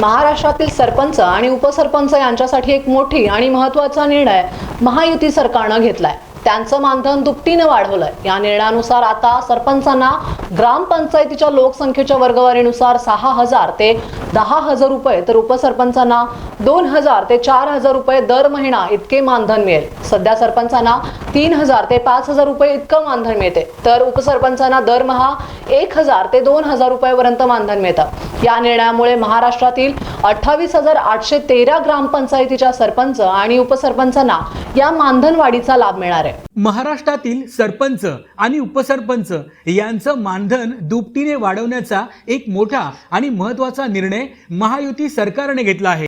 महाराष्ट्रातील सरपंच आणि उपसरपंच यांच्यासाठी एक मोठी आणि महत्त्वाचा निर्णय महायुती सरकारनं घेतलाय. त्यांचं मानधन दुपटीनं वाढवलंय. या निर्णयानुसार आता सरपंचांना ग्रामपंचायतीच्या लोकसंख्येच्या वर्गवारीनुसार सहा हजार ते दहा हजार रुपये तर उपसरपंचांना दोन हजार ते चार हजार रुपये दर महिना इतके मानधन मिळेल. सध्या सरपंचांना तीन हजार ते पाच हजार रुपये इतकं मानधन मिळते. तर उपसरपंचांना दरमहा एक हजार ते दोन हजार रुपयापर्यंत मानधन मिळतं. या निर्णयामुळे महाराष्ट्रातील अठ्ठावीस हजार आठशे तेरा ग्रामपंचायतीच्या सरपंच आणि उपसरपंचांना या मानधन वाढीचा लाभ मिळणार आहे. महाराष्ट्रातील सरपंच आणि उपसरपंच यांचं मानधन दुपटीने वाढवण्याचा एक मोठा आणि महत्त्वाचा निर्णय महायुती सरकारने घेतला आहे.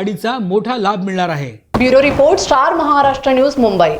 वाढीचा मोठा लाभ मिळणार आहे. Bureau report Star Maharashtra news Mumbai.